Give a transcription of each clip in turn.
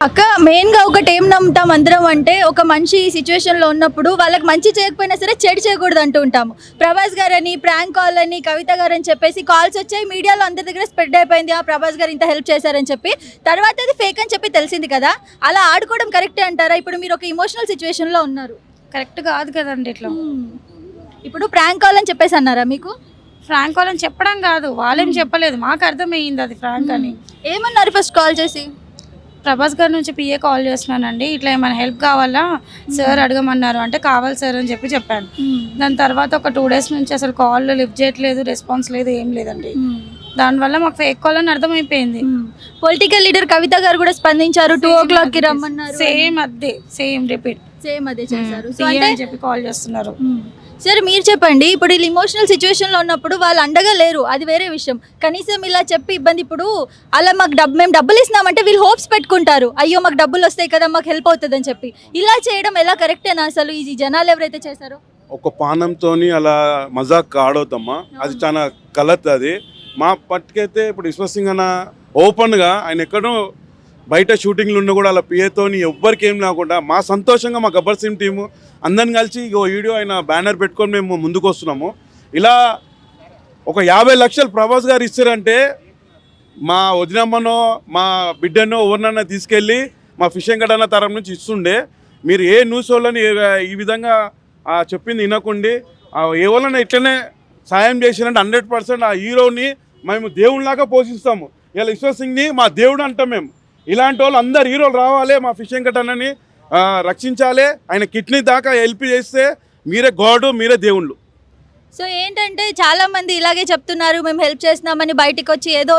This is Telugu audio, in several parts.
అక్క మెయిన్గా ఒకటి ఏం నమ్ముతాం అందరం అంటే ఒక మనిషి సిచ్యువేషన్లో ఉన్నప్పుడు వాళ్ళకి మంచి చేయకపోయినా సరే చెడు చేయకూడదు అంటూ ఉంటాము. ప్రభాస్ గారని ప్రాంక్ కాల్ అని కవిత గారు అని చెప్పేసి కాల్స్ వచ్చాయి. మీడియాలో అందరి దగ్గర స్ప్రెడ్ అయిపోయింది. ఆ ప్రభాస్ గారు ఇంత హెల్ప్ చేశారని చెప్పి. తర్వాత అది ఫేక్ అని చెప్పి తెలిసింది కదా. అలా ఆడుకోవడం కరెక్టే అంటారా? ఇప్పుడు మీరు ఒక ఇమోషనల్ సిచ్యువేషన్లో ఉన్నారు. కరెక్ట్ కాదు కదండి ఇట్లా. ఇప్పుడు ప్రాంక్ కాల్ అని చెప్పేసి అన్నారా మీకు? ఫ్రాంక్ వాళ్ళని చెప్పడం కాదు. వాళ్ళేం చెప్పలేదు. మాకు అర్థమయ్యింది అది ఫ్రాంక్ అని. ఏమన్నారు ఫస్ట్ కాల్ చేసి? ప్రభాస్ గారి నుంచి పిఏ కాల్ చేస్తున్నానండి. ఇట్లా ఏమైనా హెల్ప్ కావాలా? సార్ అడగమన్నారు. అంటే కావాలి సార్ అని చెప్పి చెప్పాను. దాని తర్వాత ఒక టూ డేస్ నుంచి అసలు కాల్ లిఫ్ట్ చేయట్లేదు రెస్పాన్స్ లేదు ఏం లేదండి. దానివల్ల మాకు ఫేక్ కాల్ అని అర్థమైపోయింది. పొలిటికల్ లీడర్ కవిత గారు కూడా స్పందించారు టూ ఓ క్లాక్కి రమ్మన్నారు సేమ్ అదే. సేమ్ రిపీట్ సేమ్ అదే చేశారు. అంటే అని చెప్పి కాల్ చేస్తున్నారు. సరే మీరు చెప్పండి. ఇప్పుడు వీళ్ళు ఇమోషనల్ సిచ్యువేషన్లో ఉన్నప్పుడు వాళ్ళు అండగా లేరు. అది వేరే విషయం. కనీసం ఇలా చెప్పి ఇబ్బంది ఇప్పుడు అలా మాకు డబ్బు మేము డబ్బులు ఇస్తున్నామంటే వీళ్ళు హోప్స్ పెట్టుకుంటారు. అయ్యో మాకు డబ్బులు వస్తాయి కదా మాకు హెల్ప్ అవుతుంది అని చెప్పి. ఇలా చేయడం ఎలా కరెక్టేనా అసలు? ఈ జనాలు ఎవరైతే చేశారో? ఒక పానంతోని అలా మజాక్ ఆడవుతామా అది చాలా కలత్ అది మా పట్టుకైతే ఇప్పుడు విశ్వసింగ్ అన్న ఓపెన్గా ఆయన ఎక్కడో బయట షూటింగ్లు ఉన్న కూడా అలా పిఏతోని ఎవ్వరికి ఏం లేకుండా మా సంతోషంగా మా గబ్బర్ సింగ్ టీము అందరిని కలిసి ఓ వీడియో ఆయన బ్యానర్ పెట్టుకొని మేము ముందుకు వస్తున్నాము. ఇలా ఒక యాభై లక్షలు ప్రభాస్ గారు ఇస్తారంటే మా వదినమ్మనో మా బిడ్డనో ఎవరినన్నా తీసుకెళ్ళి మా ఫిషింగ్ గడన్న తరం నుంచి ఇస్తుండే. మీరు ఏ న్యూస్ వాళ్ళని ఈ విధంగా చెప్పింది వినకుండి ఏ వాళ్ళని ఇట్లనే సాయం చేసినంటే హండ్రెడ్ పర్సెంట్ ఆ హీరోని మేము దేవునిలాగా పోషిస్తాము. ఇలా ఈశ్వర్ సింగ్ని మా దేవుడు అంటాం మేము. ఇలాంటి వాళ్ళు అందరు హీరోలు రావాలి మా ఫిషింగ్ కట్టనని రక్షించాలి ఆయన కిడ్నీ దాకా హెల్ప్ చేస్తే మీరే గాడు మీరే దేవుళ్ళు. సో ఏంటంటే చాలా మంది ఇలాగే చెప్తున్నారు మేము హెల్ప్ చేస్తున్నామని బయటికి వచ్చి ఏదో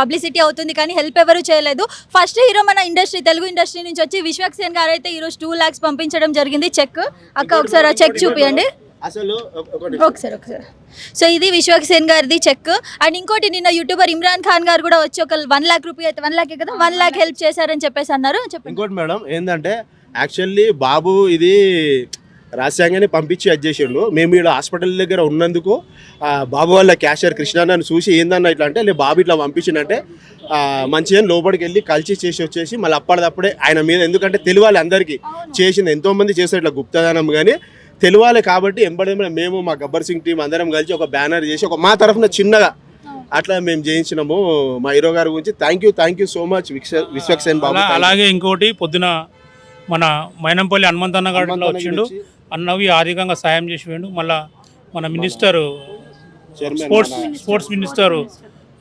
పబ్లిసిటీ అవుతుంది కానీ హెల్ప్ ఎవరు చేయలేదు. ఫస్ట్ హీరో మన ఇండస్ట్రీ తెలుగు ఇండస్ట్రీ నుంచి వచ్చి విశ్వక్సేన్ గారు అయితే ఈరోజు టూ ల్యాక్స్ పంపించడం జరిగింది. చెక్. అక్క ఒకసారి చెక్ చూపియండి. అసలు ఒకసారి ఒకసారి సో ఇది విశ్వక్సేన్ గారిది చెక్. అండ్ ఇంకోటి నిన్న యూట్యూబర్ ఇమ్రాన్ ఖాన్ గారు కూడా వచ్చి ఒక వన్ లాక్ రూపీ అయితే వన్ లాక్ కదా వన్ లాక్ హెల్ప్ చేశారని చెప్పేసి అన్నారు. చెప్పండి. ఇంకోటి మేడం ఏంటంటే యాక్చువల్లీ బాబు ఇది రాజ్యాంగాన్ని పంపించి అది చేసిండు. మేము ఇక్కడ హాస్పిటల్ దగ్గర ఉన్నందుకు బాబు వాళ్ళ క్యాషియర్ కృష్ణ నన్ను చూసి ఏందన్న ఇట్లా అంటే బాబు ఇట్లా పంపించిందంటే ఆ, మంచిగా లోపలికి వెళ్ళి కలిసి చేసి వచ్చేసి మళ్ళీ అప్పటిదప్పుడే ఆయన మీద ఎందుకంటే తెలియాలి అందరికీ. చేసింది ఎంతో మంది చేస్తారు ఇట్లా గుప్తదానం కానీ తెలియాలి కాబట్టి ఎంబడెంబడే మేము మా గబ్బర్ సింగ్ టీం అందరం కలిసి ఒక బ్యానర్ చేసి ఒక మా తరఫున చిన్నగా అట్లా మేము చేయించినాము మా హీరో గారి గురించి thank you thank you so much Vishwaksen Babu. అలాగే ఇంకోటి పొద్దున మన మైనంపల్లి హనుమంతన్న గారిలో వచ్చిండు. అన్నవి ఆర్థికంగా సాయం చేసిపోయిండు మళ్ళా మన minister chairman sports sports minister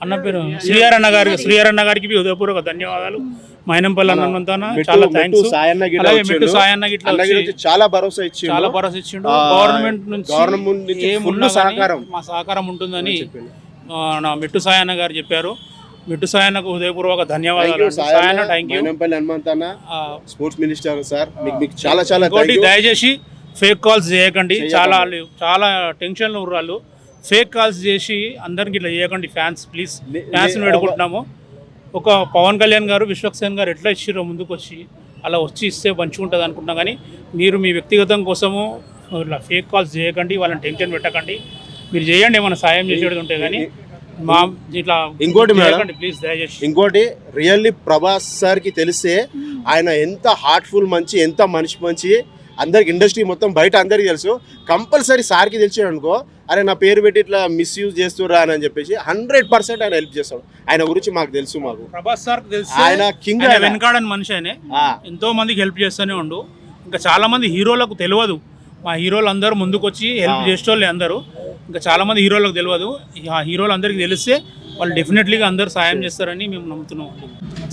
అన్న పేరు శ్రీహర్ అన్న గారికి శ్రీహర్ అన్న గారికి హృదయపూర్వక ధన్యవాదాలు. మైనంపల్లి మెట్టు- చాలా థ్యాంక్స్ అలాగే. మెట్టు సాయన్న గిట్ల చాలా భరోసా ఇచ్చిండు. చాలా భరోసా ఇచ్చిండు. గవర్నమెంట్ నుంచి గవర్నమెంట్ నుంచి సహకారం. మా సహకారం ఉంటుందని నా మెట్టు సాయన్న గారు చెప్పారు. మెట్టు సాయన్నకు హృదయపూర్వక ధన్యవాదాలు you, Sayanna Sayanna thank you Mynampally Hanumanthanna sports minister sir మీకు మీకు చాలా చాలా ఇంకోటి. దయచేసి ఫేక్ కాల్స్ చేయకండి. చాలా చాలా టెన్షన్లో ఉన్నారు ఫేక్ కాల్స్ చేసి అందరికి ఇట్లా చేయకండి ఫ్యాన్స్ ప్లీజ్. ఫ్యాన్స్ వేడుకుంటున్నాము ఒక పవన్ కళ్యాణ్ గారు విశ్వక్సేన్ గారు ఎట్లా ఇచ్చిరో ముందుకు వచ్చి అలా వచ్చి ఇస్తే మంచిగా ఉంటుంది అనుకుంటున్నాం కానీ మీరు మీ వ్యక్తిగతం కోసము ఇట్లా ఫేక్ కాల్స్ చేయకండి వాళ్ళని టెన్షన్ పెట్టకండి. మీరు చేయండి ఏమైనా సాయం చేసేది ఉంటే కానీ మా ఇట్లా ఇంకోటి ప్లీజ్ దయచేసి. ఇంకోటి రియల్లీ ప్రభాస్ సార్కి తెలిస్తే ఆయన ఎంత హార్ట్ఫుల్ మంచి ఎంత మనిషి మంచి అందరికి ఇండస్ట్రీ మొత్తం బయట అందరికి తెలుసు. కంపల్సరీ సార్కి తెలిసాడు అనుకో అరే నా పేరు పెట్టి ఇట్లా మిస్యూజ్ చేస్తురా అని చెప్పేసి హండ్రెడ్ పర్సెంట్ ఆయన హెల్ప్ చేస్తాడు. ఆయన గురించి మాకు తెలుసు మాకు. ప్రభాస్ సార్ తెలుసు ఆయన ఆయన. వెనకాడని మనిషి ఆయనే. ఎంతో మందికి హెల్ప్ చేస్తూనే ఉండు. ఇంకా చాలా మంది హీరోలకు తెలియదు. మా హీరోలు అందరూ ముందుకు వచ్చి హెల్ప్. చేసేటోళ్ళే అందరూ. ఇంకా చాలా మంది హీరోలకు తెలియదు. ఆ హీరోలు అందరికీ తెలిస్తే వాళ్ళు డెఫినెట్లీగా అందరూ సాయం చేస్తారని మేము నమ్ముతున్నాం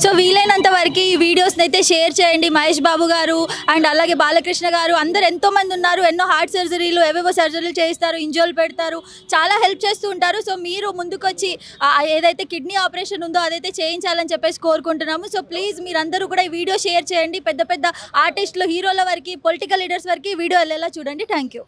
సో వీలైనంత వరకు ఈ వీడియోస్ని అయితే షేర్ చేయండి. మహేష్ బాబు గారు అండ్ అలాగే బాలకృష్ణ గారు అందరు ఎంతో మంది ఉన్నారు. ఎన్నో హార్ట్ సర్జరీలు ఏవేవో సర్జరీలు చేయిస్తారు ఇంజోలు పెడతారు. చాలా హెల్ప్ చేస్తూ ఉంటారు. సో మీరు ముందుకొచ్చి ఏదైతే కిడ్నీ ఆపరేషన్ ఉందో అదైతే చేయించాలని చెప్పేసి కోరుకుంటున్నాము. సో ప్లీజ్ మీరందరూ కూడా ఈ వీడియో షేర్ చేయండి. పెద్ద పెద్ద ఆర్టిస్టులు హీరోల వరకు పొలిటికల్ లీడర్స్ వరకు ఈ వీడియో వెళ్ళేలా చూడండి. Thank you